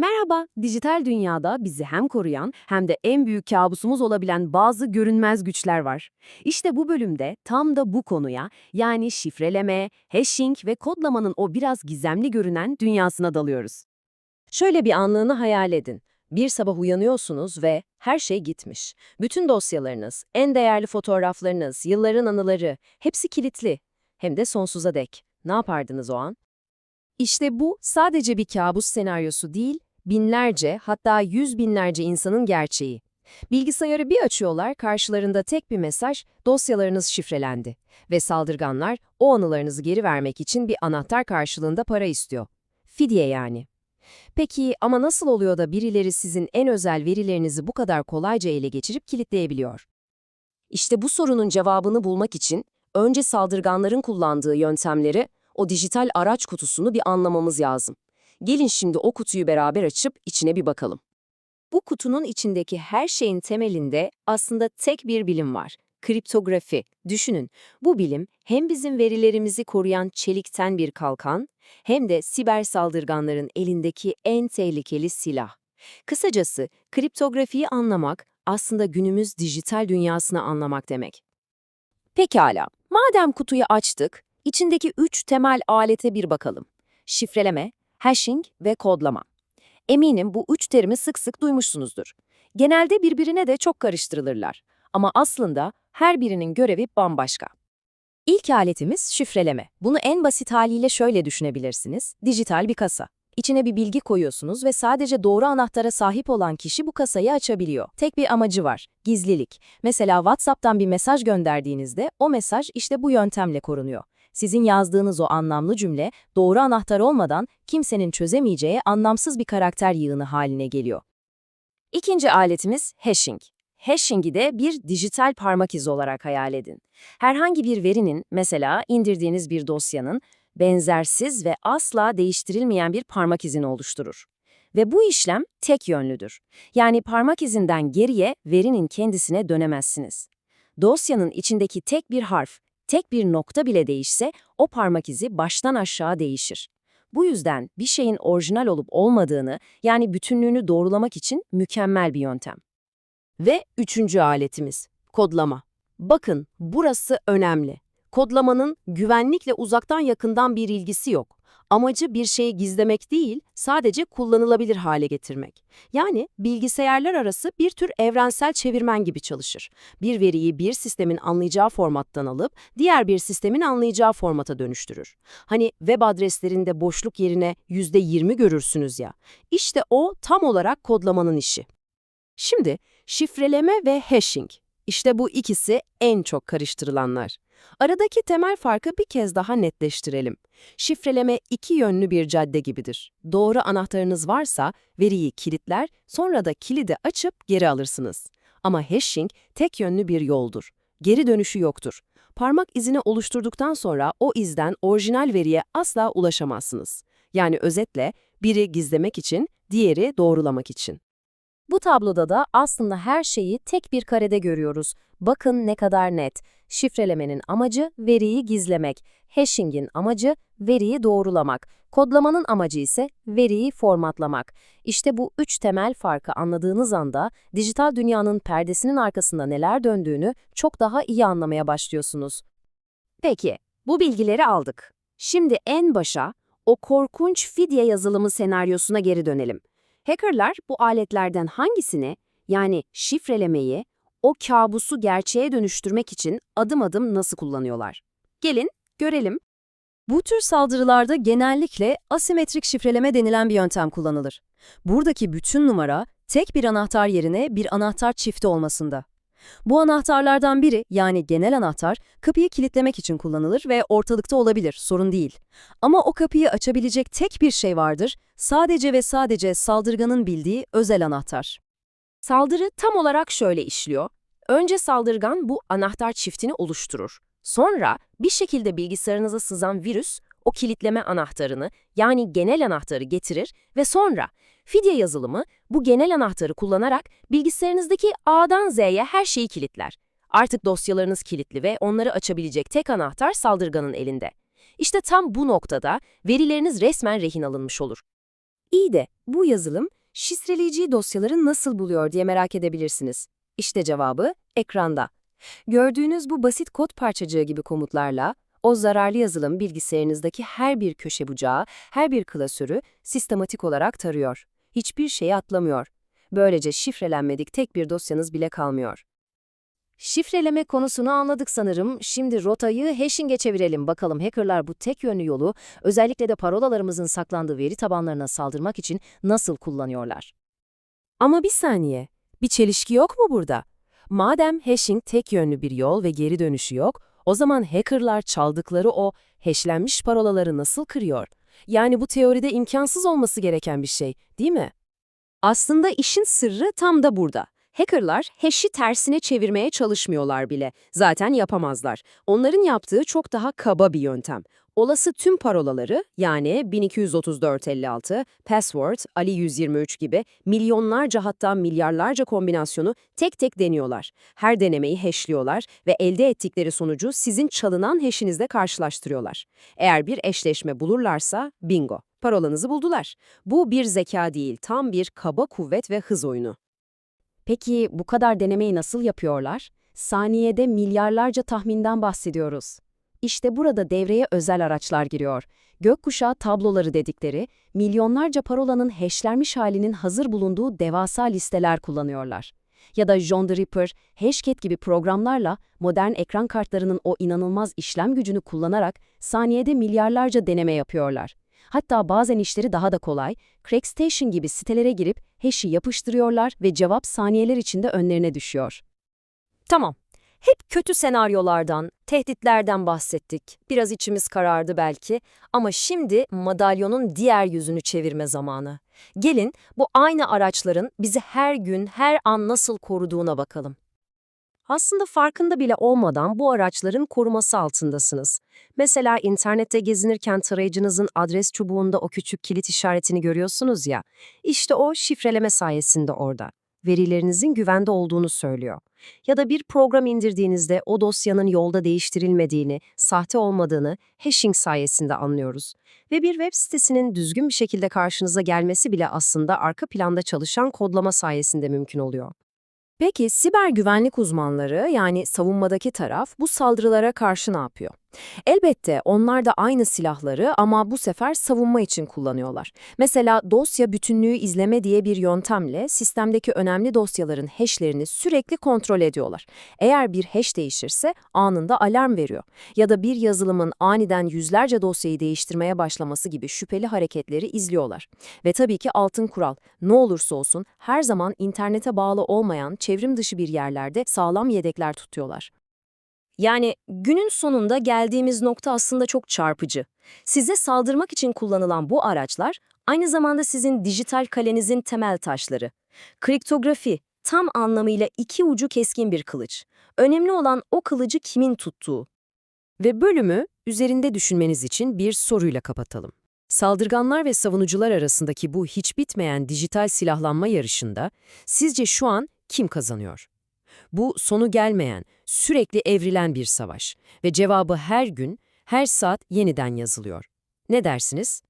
Merhaba, dijital dünyada bizi hem koruyan hem de en büyük kabusumuz olabilen bazı görünmez güçler var. İşte bu bölümde tam da bu konuya yani şifreleme, hashing ve kodlamanın o biraz gizemli görünen dünyasına dalıyoruz. Şöyle bir anlığını hayal edin. Bir sabah uyanıyorsunuz ve her şey gitmiş. Bütün dosyalarınız, en değerli fotoğraflarınız, yılların anıları hepsi kilitli. Hem de sonsuza dek. Ne yapardınız o an? İşte bu sadece bir kabus senaryosu değil, binlerce hatta yüz binlerce insanın gerçeği. Bilgisayarı bir açıyorlar, karşılarında tek bir mesaj, dosyalarınız şifrelendi. Ve saldırganlar o anılarınızı geri vermek için bir anahtar karşılığında para istiyor. Fidye yani. Peki ama nasıl oluyor da birileri sizin en özel verilerinizi bu kadar kolayca ele geçirip kilitleyebiliyor? İşte bu sorunun cevabını bulmak için önce saldırganların kullandığı yöntemleri, o dijital araç kutusunu bir anlamamız lazım. Gelin şimdi o kutuyu beraber açıp içine bir bakalım. Bu kutunun içindeki her şeyin temelinde aslında tek bir bilim var. Kriptografi. Düşünün, bu bilim hem bizim verilerimizi koruyan çelikten bir kalkan, hem de siber saldırganların elindeki en tehlikeli silah. Kısacası kriptografiyi anlamak aslında günümüz dijital dünyasını anlamak demek. Pekala, madem kutuyu açtık, içindeki üç temel alete bir bakalım. Şifreleme, hashing ve kodlama. Eminim bu üç terimi sık sık duymuşsunuzdur. Genelde birbirine de çok karıştırılırlar. Ama aslında her birinin görevi bambaşka. İlk aletimiz şifreleme. Bunu en basit haliyle şöyle düşünebilirsiniz. Dijital bir kasa. İçine bir bilgi koyuyorsunuz ve sadece doğru anahtara sahip olan kişi bu kasayı açabiliyor. Tek bir amacı var, gizlilik. Mesela WhatsApp'tan bir mesaj gönderdiğinizde o mesaj işte bu yöntemle korunuyor. Sizin yazdığınız o anlamlı cümle doğru anahtar olmadan kimsenin çözemeyeceği anlamsız bir karakter yığını haline geliyor. İkinci aletimiz hashing. Hashing'i de bir dijital parmak izi olarak hayal edin. Herhangi bir verinin, mesela indirdiğiniz bir dosyanın, benzersiz ve asla değiştirilmeyen bir parmak izini oluşturur. Ve bu işlem tek yönlüdür. Yani parmak izinden geriye verinin kendisine dönemezsiniz. Dosyanın içindeki tek bir harf, tek bir nokta bile değişse o parmak izi baştan aşağı değişir. Bu yüzden bir şeyin orijinal olup olmadığını, yani bütünlüğünü doğrulamak için mükemmel bir yöntem. Ve üçüncü aletimiz, kodlama. Bakın, burası önemli. Kodlamanın güvenlikle uzaktan yakından bir ilgisi yok. Amacı bir şeyi gizlemek değil, sadece kullanılabilir hale getirmek. Yani bilgisayarlar arası bir tür evrensel çevirmen gibi çalışır. Bir veriyi bir sistemin anlayacağı formattan alıp diğer bir sistemin anlayacağı formata dönüştürür. Hani web adreslerinde boşluk yerine %20 görürsünüz ya. İşte o tam olarak kodlamanın işi. Şimdi şifreleme ve hashing. İşte bu ikisi en çok karıştırılanlar. Aradaki temel farkı bir kez daha netleştirelim. Şifreleme iki yönlü bir cadde gibidir. Doğru anahtarınız varsa veriyi kilitler, sonra da kilidi açıp geri alırsınız. Ama hashing tek yönlü bir yoldur. Geri dönüşü yoktur. Parmak izini oluşturduktan sonra o izden orijinal veriye asla ulaşamazsınız. Yani özetle biri gizlemek için, diğeri doğrulamak için. Bu tabloda da aslında her şeyi tek bir karede görüyoruz. Bakın ne kadar net. Şifrelemenin amacı veriyi gizlemek, hashing'in amacı veriyi doğrulamak, kodlamanın amacı ise veriyi formatlamak. İşte bu üç temel farkı anladığınız anda dijital dünyanın perdesinin arkasında neler döndüğünü çok daha iyi anlamaya başlıyorsunuz. Peki, bu bilgileri aldık. Şimdi en başa o korkunç fidye yazılımı senaryosuna geri dönelim. Hackerlar bu aletlerden hangisini, yani şifrelemeyi, o kabusu gerçeğe dönüştürmek için adım adım nasıl kullanıyorlar? Gelin, görelim. Bu tür saldırılarda genellikle asimetrik şifreleme denilen bir yöntem kullanılır. Buradaki bütün numara tek bir anahtar yerine bir anahtar çifti olmasında. Bu anahtarlardan biri yani genel anahtar kapıyı kilitlemek için kullanılır ve ortalıkta olabilir, sorun değil. Ama o kapıyı açabilecek tek bir şey vardır, sadece ve sadece saldırganın bildiği özel anahtar. Saldırı tam olarak şöyle işliyor. Önce saldırgan bu anahtar çiftini oluşturur. Sonra bir şekilde bilgisayarınıza sızan virüs o kilitleme anahtarını yani genel anahtarı getirir ve sonra fidye yazılımı bu genel anahtarı kullanarak bilgisayarınızdaki A'dan Z'ye her şeyi kilitler. Artık dosyalarınız kilitli ve onları açabilecek tek anahtar saldırganın elinde. İşte tam bu noktada verileriniz resmen rehin alınmış olur. İyi de bu yazılım şifreleyici dosyaları nasıl buluyor diye merak edebilirsiniz. İşte cevabı ekranda. Gördüğünüz bu basit kod parçacığı gibi komutlarla o zararlı yazılım bilgisayarınızdaki her bir köşe bucağı, her bir klasörü sistematik olarak tarıyor. Hiçbir şeyi atlamıyor. Böylece şifrelenmedik tek bir dosyanız bile kalmıyor. Şifreleme konusunu anladık sanırım. Şimdi rotayı hashing'e çevirelim. Bakalım hackerlar bu tek yönlü yolu özellikle de parolalarımızın saklandığı veri tabanlarına saldırmak için nasıl kullanıyorlar? Ama bir saniye. Bir çelişki yok mu burada? Madem hashing tek yönlü bir yol ve geri dönüşü yok, o zaman hackerlar çaldıkları o hashlenmiş parolaları nasıl kırıyor? Yani bu teoride imkansız olması gereken bir şey, değil mi? Aslında işin sırrı tam da burada. Hackerlar hash'i tersine çevirmeye çalışmıyorlar bile. Zaten yapamazlar. Onların yaptığı çok daha kaba bir yöntem. Olası tüm parolaları yani 123456, password, Ali 123 gibi milyonlarca hatta milyarlarca kombinasyonu tek tek deniyorlar. Her denemeyi hashliyorlar ve elde ettikleri sonucu sizin çalınan hash'inizle karşılaştırıyorlar. Eğer bir eşleşme bulurlarsa bingo, parolanızı buldular. Bu bir zeka değil, tam bir kaba kuvvet ve hız oyunu. Peki bu kadar denemeyi nasıl yapıyorlar? Saniyede milyarlarca tahminden bahsediyoruz. İşte burada devreye özel araçlar giriyor. Gökkuşağı tabloları dedikleri, milyonlarca parolanın hashlenmiş halinin hazır bulunduğu devasa listeler kullanıyorlar. Ya da John the Ripper, Hashcat gibi programlarla modern ekran kartlarının o inanılmaz işlem gücünü kullanarak saniyede milyarlarca deneme yapıyorlar. Hatta bazen işleri daha da kolay, Crackstation gibi sitelere girip hash'i yapıştırıyorlar ve cevap saniyeler içinde önlerine düşüyor. Tamam. Hep kötü senaryolardan, tehditlerden bahsettik. Biraz içimiz karardı belki ama şimdi madalyonun diğer yüzünü çevirme zamanı. Gelin bu aynı araçların bizi her gün, her an nasıl koruduğuna bakalım. Aslında farkında bile olmadan bu araçların koruması altındasınız. Mesela internette gezinirken tarayıcınızın adres çubuğunda o küçük kilit işaretini görüyorsunuz ya, işte o şifreleme sayesinde orada. Verilerinizin güvende olduğunu söylüyor. Ya da bir program indirdiğinizde o dosyanın yolda değiştirilmediğini, sahte olmadığını hashing sayesinde anlıyoruz. Ve bir web sitesinin düzgün bir şekilde karşınıza gelmesi bile aslında arka planda çalışan kodlama sayesinde mümkün oluyor. Peki siber güvenlik uzmanları yani savunmadaki taraf bu saldırılara karşı ne yapıyor? Elbette onlar da aynı silahları ama bu sefer savunma için kullanıyorlar. Mesela dosya bütünlüğü izleme diye bir yöntemle sistemdeki önemli dosyaların hashlerini sürekli kontrol ediyorlar. Eğer bir hash değişirse anında alarm veriyor. Ya da bir yazılımın aniden yüzlerce dosyayı değiştirmeye başlaması gibi şüpheli hareketleri izliyorlar. Ve tabii ki altın kural, ne olursa olsun her zaman internete bağlı olmayan çevrim dışı bir yerlerde sağlam yedekler tutuyorlar. Yani günün sonunda geldiğimiz nokta aslında çok çarpıcı. Size saldırmak için kullanılan bu araçlar aynı zamanda sizin dijital kalenizin temel taşları. Kriptografi tam anlamıyla iki ucu keskin bir kılıç. Önemli olan o kılıcı kimin tuttuğu. Ve bölümü üzerinde düşünmeniz için bir soruyla kapatalım. Saldırganlar ve savunucular arasındaki bu hiç bitmeyen dijital silahlanma yarışında sizce şu an kim kazanıyor? Bu sonu gelmeyen, sürekli evrilen bir savaş ve cevabı her gün, her saat yeniden yazılıyor. Ne dersiniz?